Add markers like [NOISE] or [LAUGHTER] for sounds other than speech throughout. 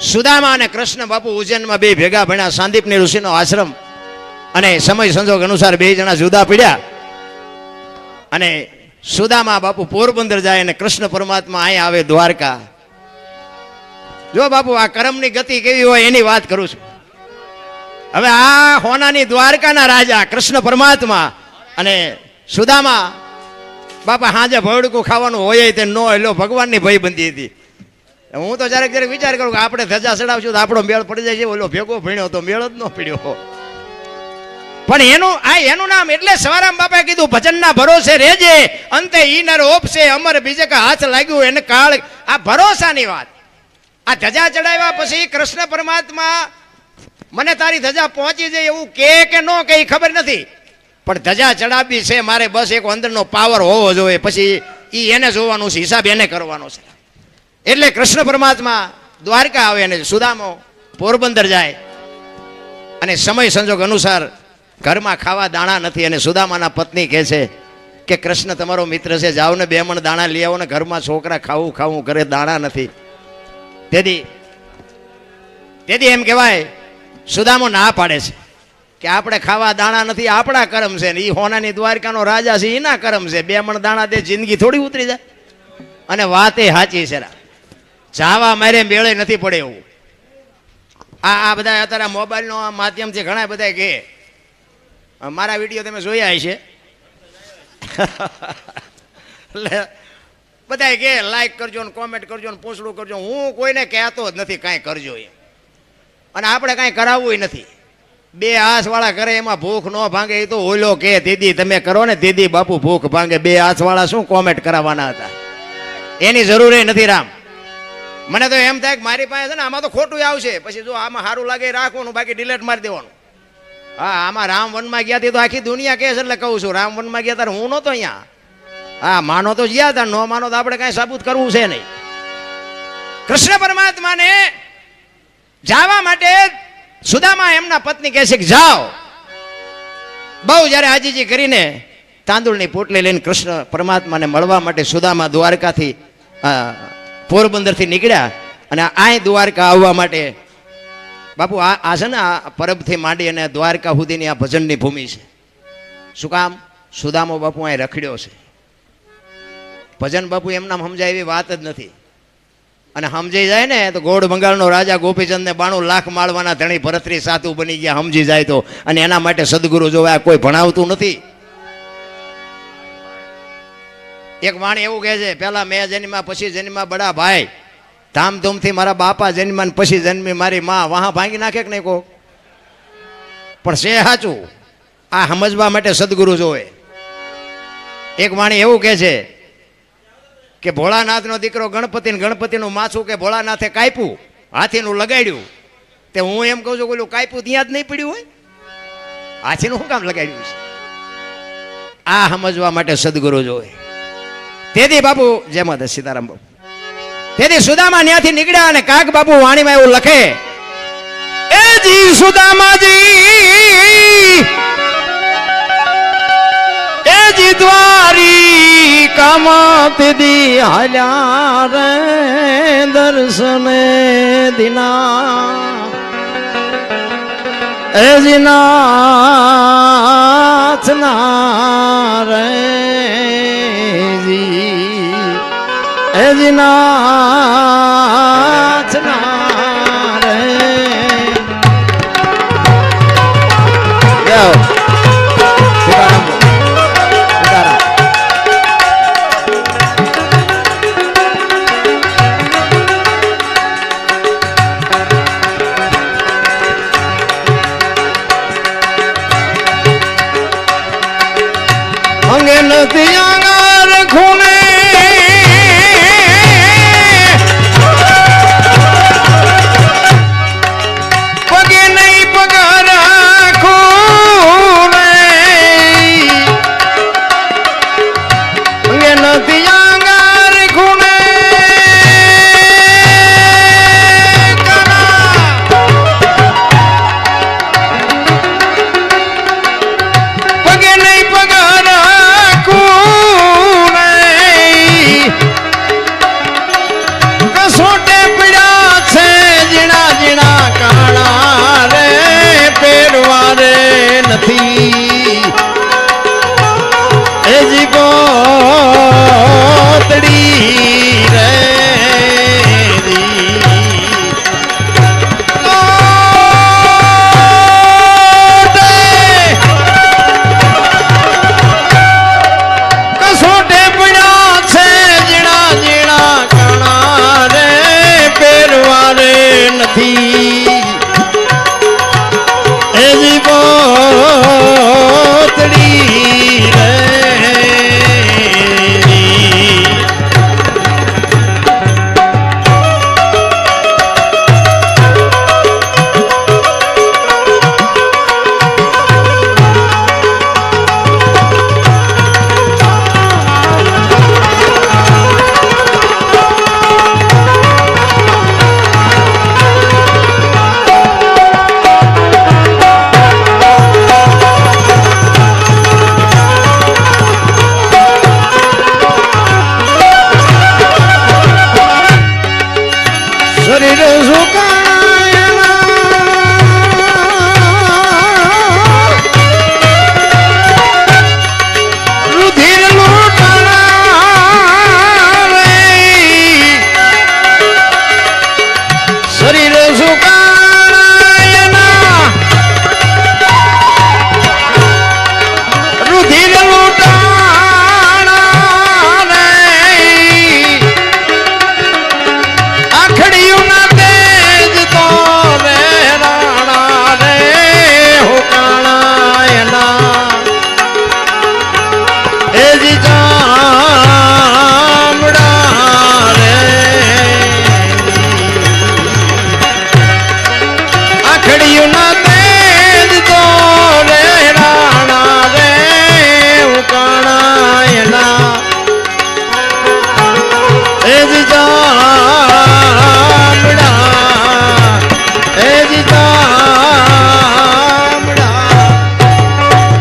સુદામા અને કૃષ્ણ બાપુ ઉજ્જૈનમાં બે ભેગા ભણ્યા. સાંદીપની ઋષિનો આશ્રમ. અને સમય સંજોગ અનુસાર બે જણા જુદા પડ્યા. અને સુદામા બાપુ પોરબંદર જાય અને કૃષ્ણ પરમાત્મા અહીંયા આવે દ્વારકા. જો બાપુ, આ કર્મની ગતિ કેવી હોય એની વાત કરું છું. હવે આ હોનાની દ્વારકાના રાજા કૃષ્ણ પરમાત્મા અને સુદામા બાપા હાજે ભવડકું ખાવાનું હોય તે ન એટલો ભગવાનની ભયબંધી હતી. હું તો જ્યારે ક્યારેક વિચાર કરું કે આપણે ધજા ચડાવશું તો આપણો મેળ પડી જાય છે. ઓલો ભેગો ભીણ્યો તો મેળ જ ન પીડ્યો પણ એનું, આ એનું નામ એટલે સવારામ બાપાએ કીધું, ભજનના ભરોસે રહેજે, અંતે ઈ નર ઓપશે, અમર બીજે કે હાથ લાગ્યું એને કાળ. આ ભરોસાની વાત. આ ધજા ચડાવ્યા પછી કૃષ્ણ પરમાત્મા, મને તારી ધજા પહોંચી જાય એવું કે કે ન કે ખબર નથી. પણ ધજા ચડાવવી છે મારે બસ એક અંદરનો પાવર હોવો જોઈએ. પછી ઈ એને જોવાનું છે, હિસાબ એને કરવાનો છે. એટલે કૃષ્ણ પરમાત્મા દ્વારકા આવે અને સુદામો પોરબંદર જાય. અને સમય સંજોગ અનુસાર ઘરમાં ખાવા દાણા નથી અને સુદામાના પત્ની કહે છે કે, કૃષ્ણ, તમારો મિત્ર છે જાઓ ને બે મણ દાણા લઈ આવો ને ઘરમાં છોકરા ખાવું ખાવું ઘરે દાણા નથી. તેથી તેથી એમ કહેવાય, સુદામો ના પાડે છે કે, આપણે ખાવા દાણા નથી, આપણા કરમ છે ને એ હોનાની દ્વારકાનો રાજા છે એના કરમ છે. બે મણ દાણા તે જિંદગી થોડી ઉતરી જાય. અને વાત એ સાચી છે. જાવા મારે મેળે નથી પડે એવું. આ આ બધા અત્યારે મોબાઈલનો માધ્યમથી ઘણા બધા કહે મારા વીડિયો તમે જોયા હશે. એટલે બધા કે લાઈક કરજો ને કોમેન્ટ કરજો ને પોસ્ટડું કરજો. હું કોઈને કહેતો જ નથી કાંઈ કરજો એમ. અને આપણે કાંઈ કરાવવું નથી. બે હાથવાળા કરે, એમાં ભૂખ ન ભાંગે, એ તો ઓલો કે, દીદી, તમે કરો ને, દીદી બાપુ ભૂખ ભાંગે. બે હાથવાળા શું કોમેન્ટ કરાવવાના હતા? એની જરૂર નથી રામ. મને તો એમ થાય કે મારી પાસે છે ને આમાં તો ખોટું આવશે. પછી જો આમાં સારું લાગે રાખવાનું, બાકી ડિલેટ મારી દેવાનું. હા, આમાં રામ વનમાં ગયા તે આખી દુનિયા કહે છે એટલે કહું છું, રામ વનમાં ગયા ત્યારે હું નહોતો અહીંયા. હા, માનો તો ગયા હતા, નો માનો તો આપણે કાંઈ સાબુત કરવું છે નહીં. કૃષ્ણ પરમાત્માને જવા માટે સુદામા એમના પત્ની કહે છે કે જાઓ. બહુ જ્યારે આજીજી કરીને તાંદુળની પોટલી લઈને કૃષ્ણ પરમાત્માને મળવા માટે સુદામા દ્વારકાથી પોરબંદરથી નીકળ્યા અને આય દ્વારકા આવવા માટે, બાપુ, આ આ છે ને આ પરબથી માંડી અને દ્વારકા સુધીની આ ભજનની ભૂમિ છે. શું કામ? સુદામો બાપુ અહીં રખડ્યો છે. ભજન બાપુ એમના સમજાય એવી વાત જ નથી. અને સમજી જાય ને તો ગોળ બંગાળનો રાજા ગોપીચંદને બાણું લાખ માળવાના ધણી ભરતરી સાતું બની ગયા, સમજી જાય તો. અને એના માટે સદગુરુ જોવા કોઈ ભણાવતું નથી. એક વાણી એવું કહે છે પેલા મેં જન્મા પછી જન્મા બડા ભાઈ. ધામધૂમથી મારા બાપા જન્મા પછી જન્મી મારી માં. વાહ ભાંગી નાખે કે નહીં કો પણ છે સાચું. આ સમજવા માટે સદગુરુ જોવે. એક વાણી એવું કહે છે કે ભોળાનાથનો દીકરો ગણપતિ ગણપતિનું માથું કે ભોળાનાથે કાપ્યું, હાથીનું લગાડ્યું. તે હું એમ કહું છું બોલું કાપ્યું ત્યાં જ નહીં પડ્યું હોય? હાથીનું શું કામ લગાડ્યું છે? આ સમજવા માટે સદગુરુ જોવે. તેથી બાપુ જય માતા સીતારામ બાપુ તેથી સુદામા ત્યાંથી નીકળ્યા અને કાક બાપુ વાણીમાં એવું લખે, એ જી સુદામાજી, એ જી દ્વારી કામત દી હાલ્યા રે દર્શન દિના. એ જી નાથ ના એ જી નાથ ના રે જાઓ.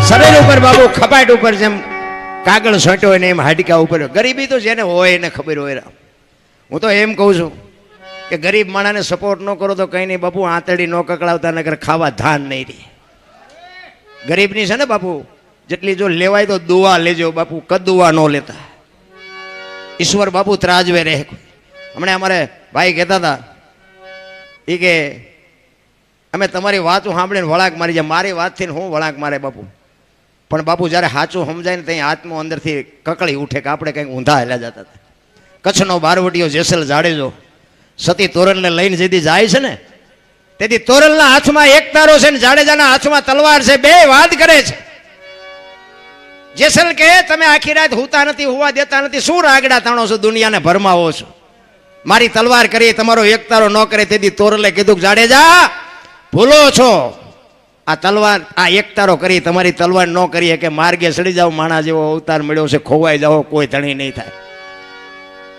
શરીર ઉપર બાબુ ખપાટ ઉપર જેમ કાગળ સોંટ્યો હોય ને એમ હાડકા ઉપર. ગરીબી તો જેને હોય એને ખબર હોય. હું તો એમ કહું છું કે ગરીબ માણાને સપોર્ટ ન કરો તો કંઈ નહીં. બાપુ આંતળી ન કકડાવતા નગર ખાવા ધાન નહીં રહે. ગરીબની છે ને બાપુ, જેટલી જો લેવાય તો દુવા લેજો બાપુ કદુવા ન લેતા. ઈશ્વર બાપુ ત્રાજવે રહે. હમણાં અમારે ભાઈ કહેતા હતા એ કે અમે તમારી વાતો સાંભળીને વળાંક મારી જાય. મારી વાતથી હું વળાંક મારે બાપુ. પણ બાપુ જ્યારે સાચું સમજાય ને ત્યાં આત્મો અંદરથી કકળી ઉઠે કે આપણે કંઈક ઊંધા હેલા જતા હતા. કચ્છનો બારવટીઓ જેસલ જાડેજો, સતી તોરણને લઈને જેથી જાય છે ને, તેથી તોરલના હાથમાં એક તારો છે ને જાડેજાના હાથમાં તલવાર છે, બે વાત કરે છે. જેસલ કે તમે આખી રાત હુતા નથી, હોવા દેતા નથી, શું રાગડા તાણો છો દુનિયાને ભરમાવો છો? મારી તલવાર કરી તમારો એકતારો ન કરે, તેથી તોરલે કીધું જાડેજા, ભૂલો છો. આ તલવાર, આ એકતારો કરી તમારી તલવાર ન કરીએ કે માર્ગે સડી જાવ માણા જેવો અવતાર મળ્યો છે, ખોવાઈ જાઓ, કોઈ ધણી નહીં થાય.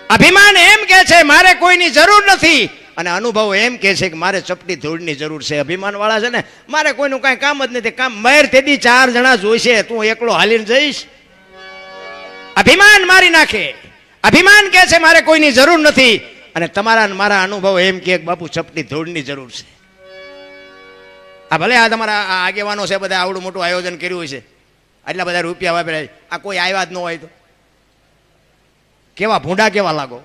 અભિમાન એમ કે છે, મારે કોઈની જરૂર નથી અને અનુભવ એમ કહે છે કે મારે ચપટી ધૂળની જરૂર છે. અભિમાનવાળા છે ને, મારે કોઈનું કાંઈ કામ જ નથી. કામ મેર તેથી ચાર જણા જોઈશે તું એકલો હાલીને જઈશ? અભિમાન મારી નાખે. અભિમાન કહે છે, મારે કોઈની જરૂર નથી. અને તમારા મારા અનુભવ એમ કે, બાપુ, ચપટી ધૂળની જરૂર છે. આ ભલે આ તમારા આગેવાનો છે, બધા આવડું મોટું આયોજન કર્યું છે. આટલા બધા રૂપિયા વાપર્યા આ કોઈ આવ્યા જ ન હોય તો. કેવા ભૂંડા કેવા લાગો?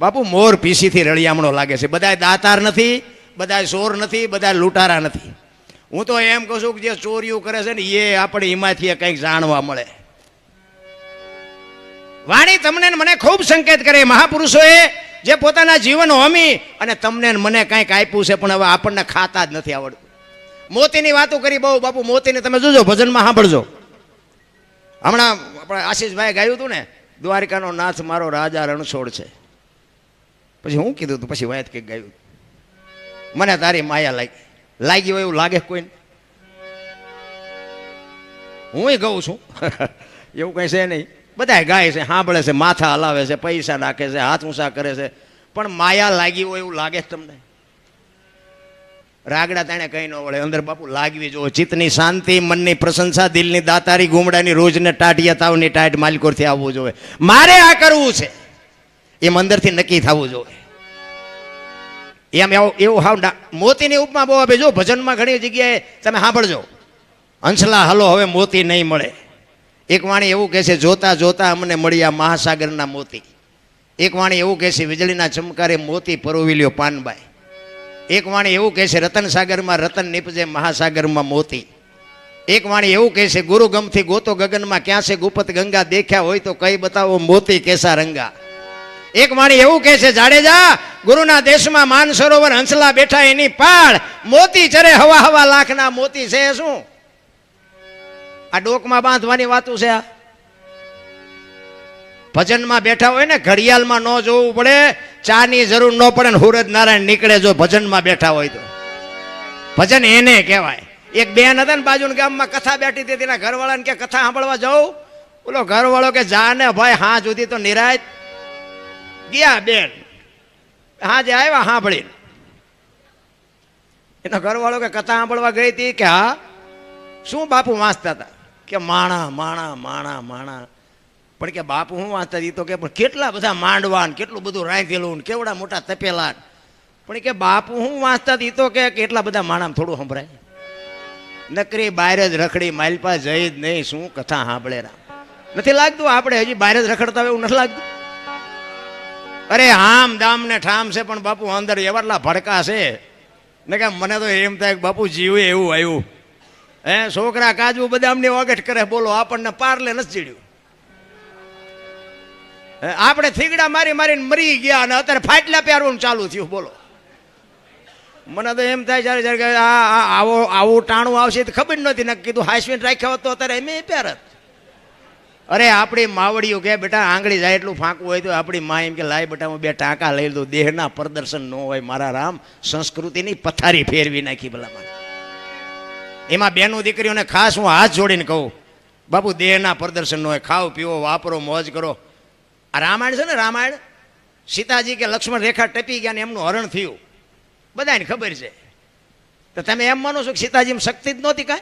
બાપુ, મોર પીસીથી રળિયામણો લાગે છે. બધા દાતાર નથી બધા ચોર નથી બધા લૂંટારા નથી. હું તો એમ કહું છું કે જે ચોરીઓ કરે છે ને, એ આપણે એમાંથી કંઈક જાણવા મળે. વાણી તમને મને ખૂબ સંકેત કરે. મહાપુરુષોએ જે પોતાના જીવન હોમી અને તમને મને કંઈક આપ્યું છે, પણ હવે આપણને ખાતા જ નથી આવડતું. મોતીની વાતો કરી બહુ, બાપુ, મોતીને તમે જોજો, ભજનમાં સાંભળજો. હમણાં આપણે આશીષભાઈ ગાયું હતું ને, દ્વારિકાનો નાથ મારો રાજા રણછોડ છે. પછી હું કીધું તું, પછી વાંચ કંઈક ગાયું. મને તારી માયા લાગી. લાગી હોય એવું લાગે કોઈને? હું ગઉં છું. [LAUGHS] એવું કંઈ છે નહીં. બધા ગાય છે, સાંભળે છે, માથા હલાવે છે, પૈસા નાખે છે, હાથ ઊંચા કરે છે. પણ માયા લાગી હોય એવું લાગે છે તમને? રાગડા તાણે કઈ ન વળે. અંદર બાપુ લાગવી જો ચિત્તની શાંતિ, મનની પ્રશંસા, દિલની દાતારી, ગુમડાની રોજને ટાટિયા તાવની ટાટ માલકોરથી આવવું જોઈએ. મારે આ કરવું છે. એમ અંદરથી નક્કી થવું જોઈએ. એમ એવું એવું હાવ મોતીની ઉપમા બહુ આપે. જો, ભજનમાં ઘણી જગ્યાએ તમે સાંભળજો. હંસલા હલો, હવે મોતી નહીં મળે. એક વાણી એવું કહે છે, જોતા જોતા અમને મળ્યા મહાસાગરના મોતી. એક વાણી એવું કહે છે, વીજળીના ચમકારે મોતી પરોવી લ્યો પાનબાઈ. એક વાણી એવું કહે છે, રતન સાગરમાં રતન નીપજે મહાસાગરમાં મોતી. એક વાણી એવું કહે છે, ગુરુગમથી ગોતો ગગનમાં, ક્યાં છે ગુપત ગંગા, દેખ્યા હોય તો કઈ બતાવો મોતી કેસા રંગા. એક વાણી એવું કહે છે, જાડેજા, ગુરુના દેશમાં માન સરોવર હંસલા બેઠા એની પાળ. મોતી ચરે હવા હવા લાખના મોતી છે શું? આ ડોકમાં બાંધવાની વાતું છે આ. ભજનમાં બેઠા હોય ને, ઘડિયાળમાં ન જોવું પડે, ચાની જરૂર ન પડે ને હુરજ નારાયણ નીકળે જો ભજનમાં બેઠા હોય તો. ભજન એને કહેવાય. એક બેન હતા ને બાજુના ગામમાં કથા બેઠી હતી, તેના ઘરવાળાને કે, કથા સાંભળવા જાઉં? બોલો, ઘરવાળો કે, જા ને ભાઈ, હા, સુધી તો નિરાય ગયા બેન. હા જે આવ્યા સાંભળીને. એનો ઘરવાળો કે કથા સાંભળવા ગઈ હતી કે હા, શું બાપુ વાંચતા હતા? કે માણા માણા માણા માણા. પણ કે બાપુ હું વાંચતા હતી? તો કે પણ કેટલા બધા માંડવા ને કેટલું બધું રાંધેલું ને કેવડા મોટા તપેલા પણ કે બાપુ હું વાંચતા હતી? તો કે કેટલા બધા માણામાં થોડું સંભળાય. નકરી બહાર જ રખડી માલપા જઈ જ નહીં, શું કથા સાંભળે નથી લાગતું આપણે હજી બહાર જ રખડતા હોય એવું નથી લાગતું? અરે આમ દામ ને ઠામ છે, પણ બાપુ અંદર એવાટલા ભડકા છે. ને કે મને તો એમ થાય કે બાપુ જીવે એવું આવ્યું. હે, છોકરા કાજુ બદામની વગટ કરે, બોલો, આપણને પારલે નથી ચીડ્યું. આપણે થીગડા મારી મારીને મરી ગયા અને અત્યારે ફાટલા પહેરવાનું ચાલુ થયું, બોલો. મને તો એમ થાય જ્યારે જ્યારે આવો આવું ટાણું આવશે તો ખબર નહોતી નક્કી કીધું હાઈસ્વીન રાખ્યા હોત અત્યારે એમ પહેરત અરે, આપણી માવડીઓ કે બેટા, આંગળી જાય એટલું ફાંકવું હોય તો આપણી મા એમ કે, લાય બેટા, હું બે ટાંકા લઈ લઉં દેહના પ્રદર્શન ન હોય મારા રામ. સંસ્કૃતિની પથારી ફેરવી નાખી ભલામાં એમાં બેનો દીકરીઓને ખાસ હું હાથ જોડીને કહું, બાપુ, દેહના પ્રદર્શન ન હોય. ખાઓ પીવો વાપરો, મોજ કરો. આ રામાયણ છે ને રામાયણ? સીતાજી કે લક્ષ્મણ રેખા ટપી ગયા ને એમનું હરણ થયું. બધાને ખબર છે. તો તમે એમ માનો છો કે સીતાજીમાં શક્તિ જ નહોતી કાંઈ?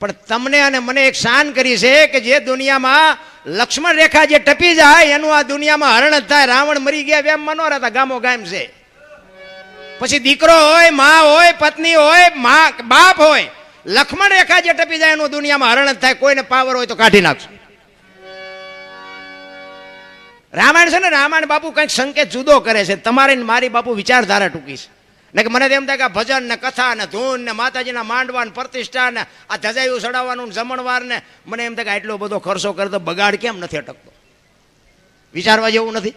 પણ તમને અને મને એક શાન કરી છે કે જે દુનિયામાં લક્ષ્મણ રેખા જે ટપી જાય, એનું આ દુનિયામાં હરણ થાય. રાવણ મરી ગયા, એમ મનોર હતા, ગામો ગામ છે. પછી દીકરો હોય, મા હોય, પત્ની હોય, મા, બાપ હોય, લક્ષ્મણ રેખા જે ટપી જાય, એનું દુનિયામાં હરણ જ થાય. કોઈને પાવર હોય તો કાઢી નાખશું. રામાયણ છે ને, રામાયણ બાપુ કંઈક સંકેત જુદો કરે છે. તમારે મારી બાપુ વિચારધારા ટૂંકી છે. ને કે મને એમ થાય કે ભજન ને કથા ને ધૂન ને માતાજીના માંડવા ને પ્રતિષ્ઠા ને આ ધજાયું ચડાવવાનું ને જમણવાર ને, મને એમ થાય કે આટલો બધો ખર્ચો કરે તો બગાડ કેમ નથી અટકતો? વિચારવા જેવું નથી.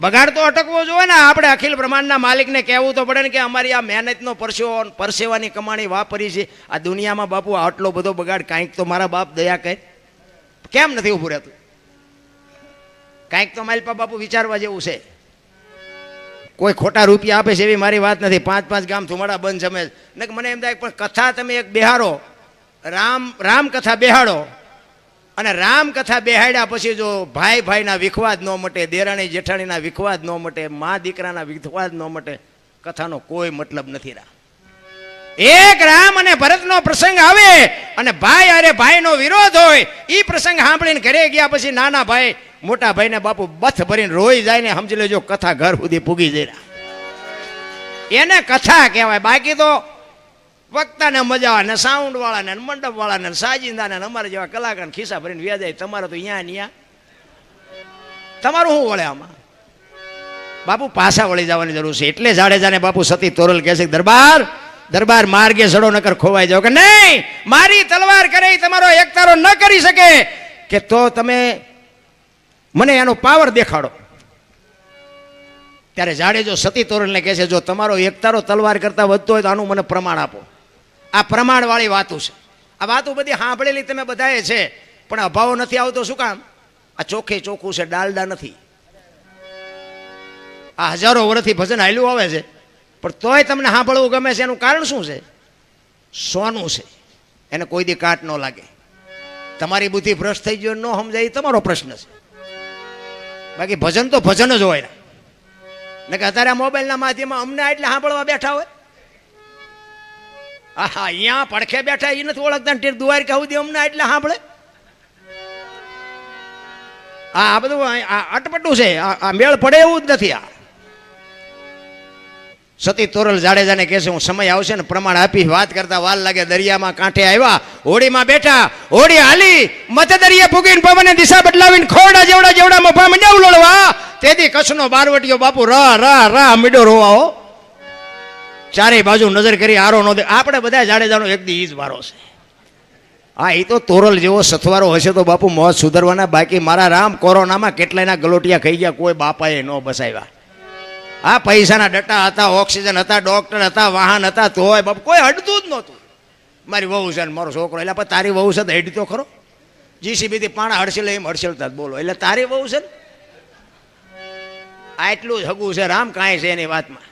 બગાડ તો અટકવો જોઈએ ને. આપણે અખિલ બ્રહ્માંડના માલિકને કહેવું તો પડે ને કે અમારી આ મહેનતનો પરસેવો પરસેવાની કમાણી વાપરી છે. આ દુનિયામાં બાપુ આટલો બધો બગાડ કાંઈક તો મારા બાપ દયા કહે કેમ નથી ઊભું રહેતું? કાંઈક તો મારી બાપુ વિચારવા જેવું છે. કોઈ ખોટા રૂપિયા આપે છે એવી મારી વાત નથી. પાંચ પાંચ ગામ થુમાડા બંધ જમે. ને મને એમ થાય પણ કથા તમે એક બેહારો રામ રામ કથા બેહાડો. અને રામ કથા બેહાડ્યા પછી જો ભાઈ ભાઈના વિખવાદ ન મટે, દેરાણી જેઠાણીના વિખવાદ ન મટે, મા દીકરાના વિખવાદ ન મટે, કથાનો કોઈ મતલબ નથી રામ એક રામ અને ભરતનો પ્રસંગ આવે અને ભાઈ અરે ભાઈનો વિરોધ હોય એ પ્રસંગ સાંભળીને ઘરે ગયા પછી નાના ભાઈ, મોટા ભાઈને બાપુ બથ ભરીને રોઈ જાય ને સમજી લેજો કથા ઘર સુધી પૂગી જઈ એને કથા કહેવાય. બાકી તો વક્તાને મજા ને સાઉન્ડ વાળાને ને મંડપ વાળાને ને સાજિંદાને અમારે જેવા કલાકાર ખિસ્સા ભરીને વ્યાજાય તમારે તો અહીંયા ને અહીંયા તમારું શું વળે આમાં? બાપુ પાછા વળી જવાની જરૂર છે. એટલે જાડેજાને બાપુ સતી તોરલ કહે છે દરબાર દરબાર માર્ગે સડો નકર ખોવાઈ જાવ કે નહીં? મારી તલવાર કરે, તમારો એકતારો ન કરી શકે. કે તો તમે મને એનો પાવર દેખાડો. ત્યારે જાડેજો સતી તોરણને કહે છે, જો તમારો એકતારો તલવાર કરતા વધતો હોય તો આનું મને પ્રમાણ આપો. આ પ્રમાણવાળી વાતો છે. આ વાતો બધી સાંભળેલી તમે બધાએ છે. પણ અભાવ નથી આવતો શું કામ? આ ચોખ્ખે ચોખ્ખું છે, ડાલડા નથી. આ હજારો વર્ષથી ભજન હાલ્યું આવે છે. પણ તોય તમને સાંભળવું ગમે છે, એનું કારણ શું છે? સોનું છે. એને કોઈ દી કાટ ન લાગે. તમારી બુદ્ધિ ભ્રષ્ટ થઈ ગયો ન સમજાય, એ તમારો પ્રશ્ન છે. બાકી ભજન તો ભજન જ હોય. ને કે અત્યારે મોબાઈલના માધ્યમમાં અમને એટલે સાંભળવા બેઠા હોય? આહા, અહીંયા પડખે બેઠા એ નથી ઓળખતા ટેર દુવાર કહું દે અમને એટલે સાંભળે? આ બધું અટપટું છે. આ મેળ પડે એવું જ નથી આ. સતી તોરલ જાડેજાને કહેશે હું સમય આવશે ને પ્રમાણ આપી વાત કરતા વાલ લાગે દરિયામાં કાંઠે આવ્યા. હોડીમાં બેઠા, હોડી હાલી મત દરિયે ફૂગીને પવને દિશા બદલાવીને ખોડા જેવડા જેવડા મફા મંડ્યા ઉલોડવા તેથી કચ્છનો બારવટીયો બાપુ રા રા રા મીડો રોવાઓ ચારેય બાજુ નજર કરી આરો નો દે. આપણે બધા જાડેજાનો એક દી જ વારો છે. હા એ તો તોરલ જેવો સથવારો હશે તો બાપુ મોત સુધરવાના. બાકી મારા રામ કોરોનામાં કેટલાયના ગલોટિયા ખાઈ ગયા, કોઈ બાપાએ ન બસાવ્યા. આ પૈસાના ડટ્ટા હતા, ઓક્સિજન હતા, ડોક્ટર હતા, વાહન હતા તોય બાપ, કોઈ હડતું જ નહોતું. મારી વહુ છે ને મારો છોકરો, એટલે પણ તારી વહુ છે તો હેડતો ખરો. જીસીબીથી પાણા હડસેલે એમ હડસેલતા જ બોલો. એટલે તારી વહુ છે ને? આટલું જ હગું છે, રામ કાંઈ છે એની વાતમાં.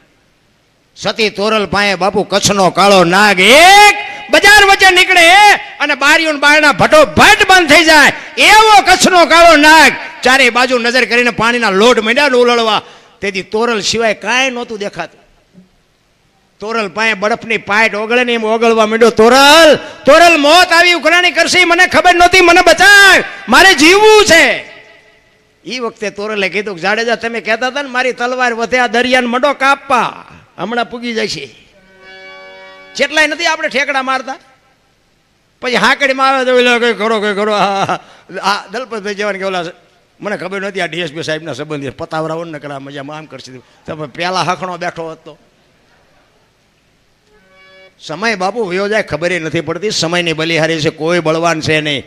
સતી તોરલ પાએ બાપુ કચ્છનો કાળો નાગ એક બજાર વચ્ચે નીકળે અને બારીઓ બારના ભટો ભટ બંધ થઈ જાય. એવો કચ્છનો કાળો નાગ ચારે બાજુ નજર કરીને પાણીના લોટ મંડ્યા ઉલળવા તેથી તોરલ સિવાય કાંઈ નહોતું દેખાતું. તોરલ પાસે બરફની પાઇટ ઓગળે ને એમ ઓગળવા માંડ્યો, તોરલ તોરલ, મોત આવી, ઉઘરાણી કરશે, મને ખબર નહોતી, મને બચાવ, મારે જીવવું છે. એ વખતે તોરલે કીધું જાડેજા, તમે કહેતા હતા ને, મારી તલવાર વધે, આ દરિયાને મડો કાપવા. હમણાં પૂગી જશે જેટલાય નથી આપણે ઠેકડા મારતા. પછી હાકડીમાં આવે તો કઈ કરો કઈ કરો આ દલપતભાઈ જવાન કે ઓલા મને ખબર નથી આ ડીએસપી સાહેબના સંબંધી. પતાવરાવો ને કરા મજામાં આમ કરશે. તમે પહેલા હખણો બેઠો હતો. સમય બાપુ વયો જાય ખબર નથી પડતી. સમયની બલિહારી છે, કોઈ બળવાન છે નહીં.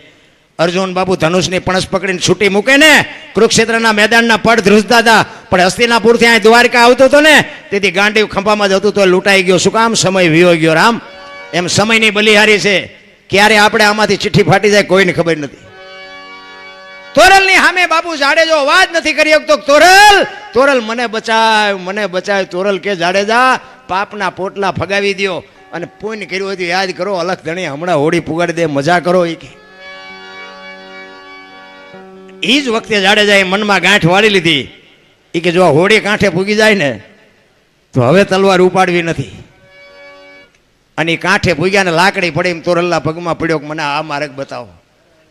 અર્જુન બાપુ ધનુષની પણસ પકડીને છૂટી મૂકે ને, કુરુક્ષેત્રના મેદાનના પડ ધ્રુજતા હતા પણ હસ્તિનાપુરથી અહીં દ્વારકા આવતો હતો ને, તેથી ગાંડી ખંભામાં જતું તો લૂંટાઈ ગયો. શું કામ? સમય વિયો ગયો, રામ. એમ સમયની બલિહારી છે. ક્યારે આપણે આમાંથી ચિઠ્ઠી ફાટી જાય, કોઈને ખબર નથી. તોરલની સામે બાપુ જાડેજો અવાજ નથી કરી શકતો, તોરલ તોરલ, મને બચાવ મને બચાવ, તોરલ કે જાડેજા પાપના પોટલા ફગાવી દ્યો. અને પૂન કર્યું હતું યાદ કરો અલખ ધણી હમણાં હોળી પુગાડી દે, મજા કરો એ કે. એ જ વખતે જાડેજા એ મનમાં ગાંઠ વાળી લીધી. એ કે જો હોળી કાંઠે પૂગી જાય ને, તો હવે તલવાર ઉપાડવી નથી. અને કાંઠે પૂગ્યા ને લાકડી પડી એમ તોરલના પગમાં પડ્યો મને આ માર્ગ બતાવો.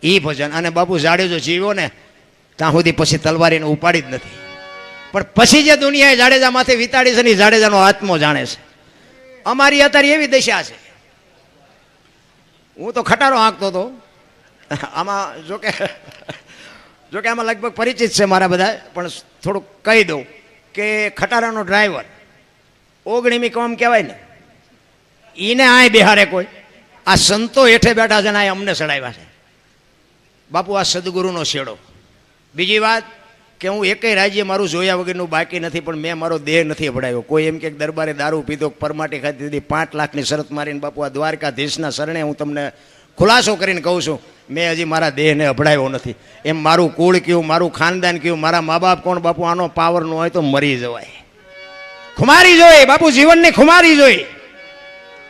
એ ભજન. અને બાપુ જાડેજો જીવ્યો ને, ત્યાં સુધી પછી તલવારીને ઉપાડી જ નથી. પણ પછી જે દુનિયાએ જાડેજા માથે વિતાડી છે ને જાડેજાનો આત્મો જાણે છે. અમારી અત્યારે એવી દશા છે. હું તો ખટારો આંકતો હતો. આમાં જોકે જોકે આમાં લગભગ પરિચિત છે મારા બધા, પણ થોડુંક કહી દઉં કે ખટારાનો ડ્રાઈવર ઓગણીમી કોમ કહેવાય ને એને આય બિહારે કોઈ. આ સંતો હેઠે બેઠા છે ને આ અમને ચડાવ્યા છે. બાપુ, આ સદગુરુનો શેડો બીજી વાત કે હું એકેય રાજ્ય મારું જોયા વગરનું બાકી નથી, પણ મેં મારો દેહ નથી અભડાયો. કોઈ એમ કે દરબારે દારૂ પીધો પરમાટી ખાતી દીધી, પાંચ લાખની શરત મારીને, બાપુ, આ દ્વારકાધીશના શરણે હું તમને ખુલાસો કરીને કહું છું, મેં હજી મારા દેહને અભડાયો નથી. એમ મારું કુળ કયું, મારું ખાનદાન કયું, મારા મા બાપ કોણ? બાપુ, આનો પાવરનો હોય તો મરી જવાય. ખુમારી જોઈએ બાપુ, જીવનની ખુમારી જોઈ.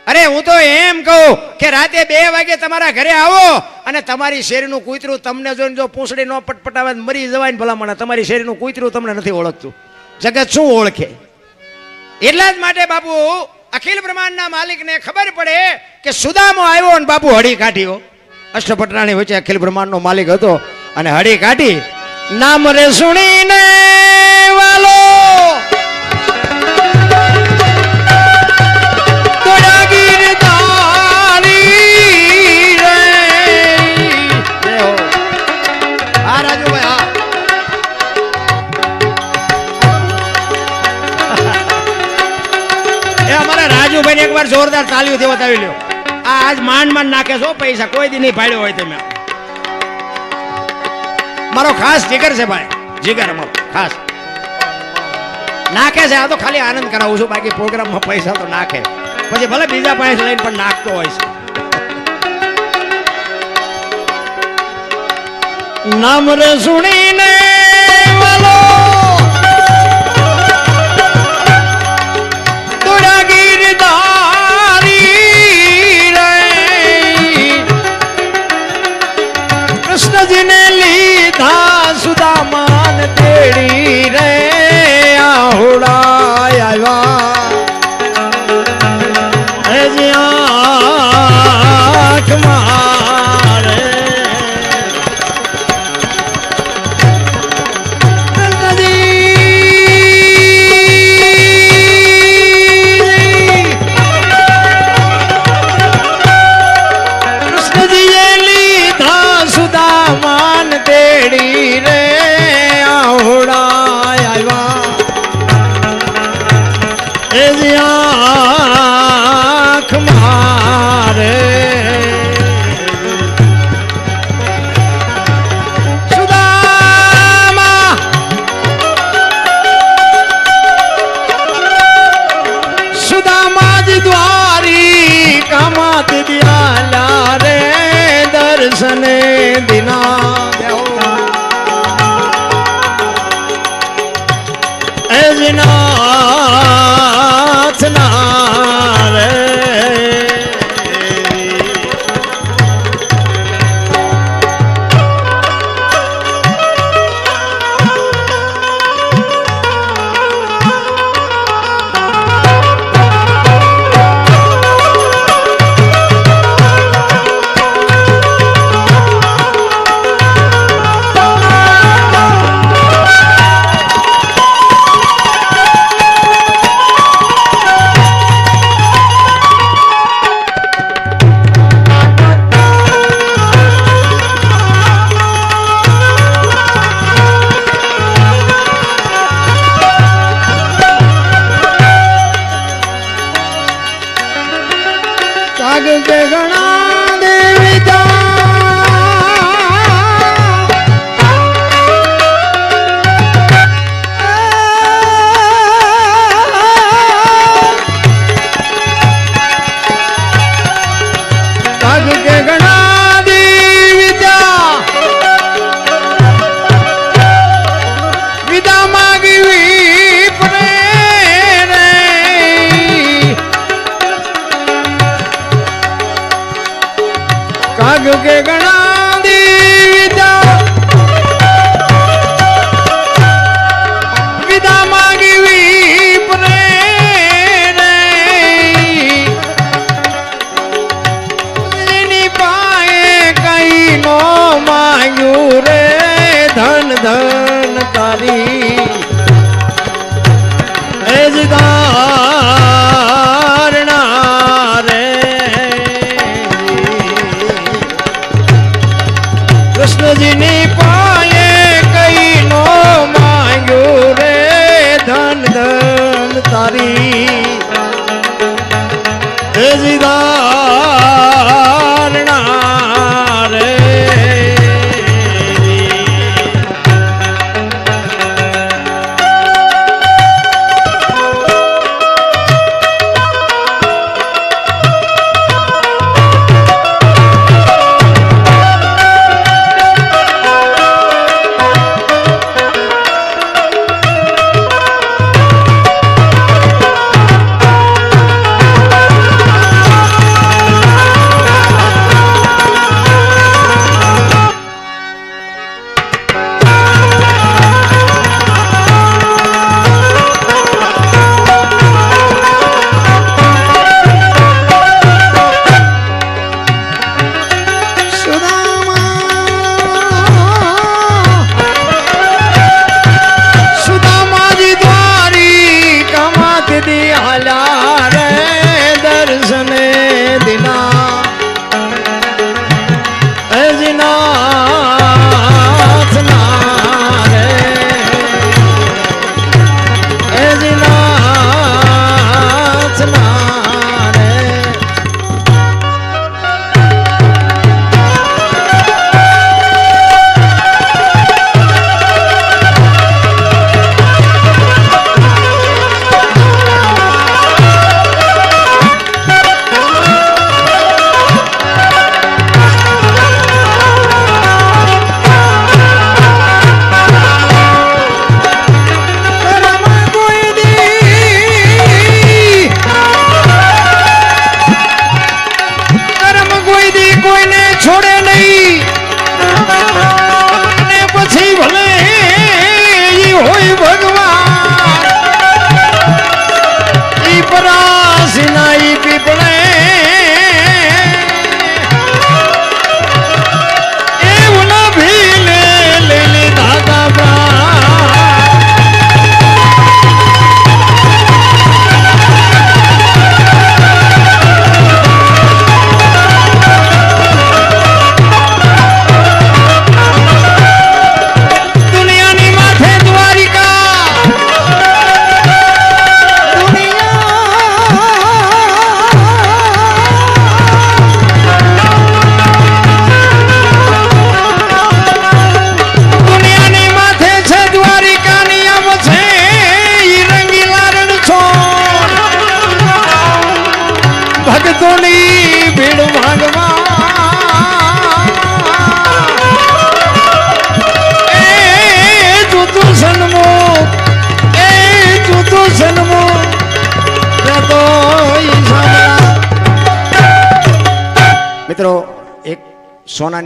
અરે હું તો એમ કહું કે રાતે બે વાગે તમારા ઘરે આવો અને તમારી શેરીનું કૂતરું તમને જોઈને જો પૂંછડી ન પટપટાવે મરી જવાય ને ભલામણ, તમારી શેરીનું કૂતરું તમને નથી ઓળખતું. જગત શું ઓળખે? એટલા જ માટે બાપુ, અખિલ બ્રહ્માંડના માલિકને ખબર પડે કે સુદામો આવ્યો અને બાપુ હળી કાઢ્યો. અષ્ટપટરાણી વચ્ચે અખિલ બ્રહ્માંડનો માલિક હતો અને હળી કાઢી. નામ રે સુણીને વાલો! જોરદાર તાલીઓથી બતાવી લ્યો. આ આજ માંડ માંડ નાખે છો, પૈસા કોઈ દી નહીં પાડ્યો હોય તમે. મારો ખાસ જીગર છે ભાઈ. જીગર અમારો, ખાસ. નાખે છે, આ તો ખાલી આનંદ કરાવું છું, બાકી પ્રોગ્રામમાં પૈસા તો નાખે. પછી ભલે બીજા પાસે લઈને પણ નાખતો હોય છે. નામ સુણીને દિના લાગે છે ધન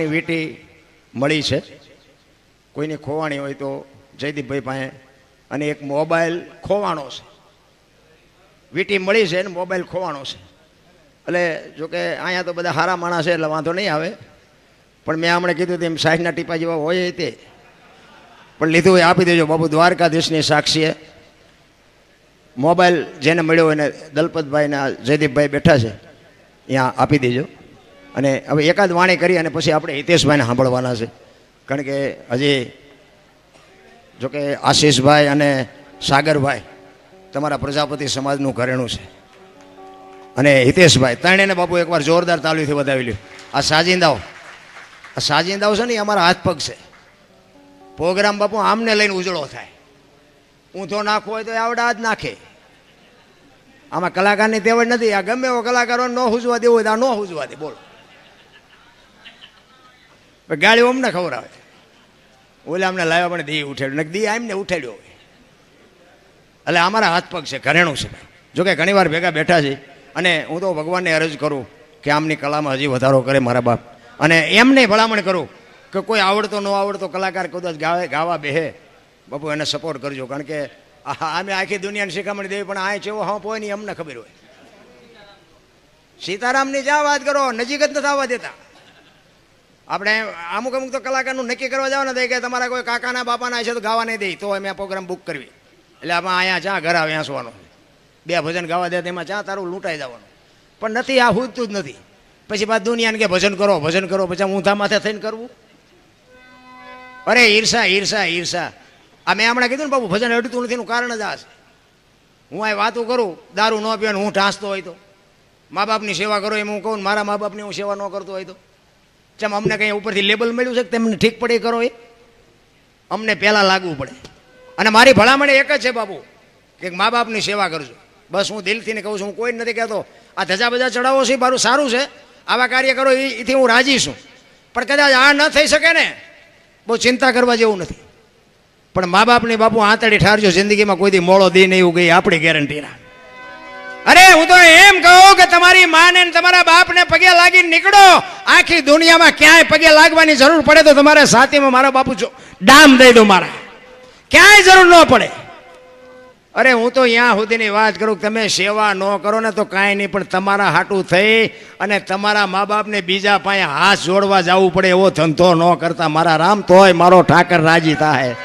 વીંટી મળી છે. કોઈની ખોવાણી હોય તો જયદીપભાઈ પાસે અને એક મોબાઈલ ખોવાણો છે. વીંટી મળી છે અને મોબાઈલ ખોવાણો છે. એટલે જોકે અહીંયા તો બધા સારા માણસ છે એટલે વાંધો નહીં આવે. પણ મેં હમણાં કીધું તેમ સાહીના ટીપા જેવા હોય તે. પણ લીધું એ આપી દેજો બાબુ દ્વારકાધીશની સાક્ષીએ મોબાઈલ જેને મળ્યો એને દલપતભાઈના જયદીપભાઈ બેઠા છે, ત્યાં આપી દેજો. અને હવે એકાદ વાણી કરી અને પછી આપણે હિતેશભાઈને સાંભળવાના છે. કારણ કે હજી જોકે આશીષભાઈ અને સાગરભાઈ તમારા પ્રજાપતિ સમાજનું ઘરેણું છે. અને હિતેશભાઈ, ત્રણેયને બાપુ એકવાર જોરદાર તાલીથી વધાવી લ્યો. આ સાજિંદાઓ આ સાજિંદાઓ છે ને એ અમારા હાથ પગ છે. પ્રોગ્રામ બાપુ આમને લઈને ઉજળો થાય. ઊંધો નાખવો હોય તો આવડા જ નાખે. આમાં કલાકારની તેવડ નથી. આ ગમે એવો કલાકારો ન હુજવા દેવો હોય તો આ ન હુજવા દે. બોલો. ગાડીઓ અમને આવે. ઓલા અમને લાવ્યા પણ દી ઉઠાડ્યું. નક દી આમને ઉઠાડ્યો હોય. એટલે અમારા હાથ પગ છે, ઘરેણું છે. જોકે ઘણી વાર ભેગા બેઠા છે અને હું તો ભગવાનને અરજ કરું કે આમની કલામાં હજી વધારો કરે મારા બાપ. અને એમને ભલામણ કરું કે કોઈ આવડતો ન આવડતો કલાકાર કદાચ ગાવે, ગાવા બેહે. બાપુ, એને સપોર્ટ કરજો. કારણ કે અમે આખી દુનિયાને શિખામણ દેવી, પણ આ ચેવો હા હોય નહીં અમને ખબર હોય. સીતારામની જ્યાં વાત કરો, નજીક જ નથી આવવા દેતા. આપણે અમુક અમુક તો કલાકારનું નક્કી કરવા જવાના થાય કે તમારા કોઈ કાકાના બાપાના છે તો ગાવા નહીં દે. તો અમે પ્રોગ્રામ બુક કરવી. એટલે આમાં અહીંયા ચા ઘર આવે આંસવાનો બે ભજન ગાવા દે તેમાં ચા તારું લૂંટાઈ જવાનું. પણ નથી, આ હુજતું જ નથી. પછી બાદ દુનિયાને કે ભજન કરો ભજન કરો, પછી ઊંધા માથે થઈને કરવું. અરે, ઈર્ષા ઈર્ષા ઈર્ષા. આ મેં હમણાં કીધું ને બાબુ ભજન અડતું નથી એનું કારણ જ આ છે. હું આ વાતો કરું, દારૂ ન પીવાનું, હું ઢાંસતો હોય તો. મા બાપની સેવા કરો એમ હું કહું મારા મા બાપની હું સેવા ન કરતો હોય તો. ચમ અમને કંઈ ઉપરથી લેબલ મળ્યું છે કે તેમને ઠીક પડે કરો એ? અમને પહેલાં લાગવું પડે. અને મારી ભલામણ એક જ છે બાપુ, કે મા બાપની સેવા કરજો. બસ હું દિલથી કહું છું, હું કોઈ નથી કહેતો, આ ધજા બજા ચડાવો છે, મારું સારું છે, આવા કાર્ય કરો એથી હું રાજી છું. પણ કદાચ આ ન થઈ શકે ને, બહુ ચિંતા કરવા જેવું નથી. પણ મા બાપની બાપુ આંતળી ઠારજો, જિંદગીમાં કોઈ મોળો દી નહીં એવું ગઈ આપણી ગેરંટી ના. અરે, હું તો એમ કહું કે તમારી માને તમારા બાપને પગે લાગીને નીકળો. આખી દુનિયામાં ક્યાંય પગે લાગવાની જરૂર પડે તો તમારે સાથીમાં મારા બાપુ જો, ડામ દઈ દો મારા. ક્યાંય જરૂર ન પડે. અરે, હું તો અહીંયા સુધીની વાત કરું તમે સેવા ન કરો ને તો કાંઈ નહીં, પણ તમારા હાટું થઈ અને તમારા મા બાપને બીજા પાસે હાથ જોડવા જવું પડે એવો ધંધો ન કરતા. મારા રામ તોય મારો ઠાકર રાજી થાય.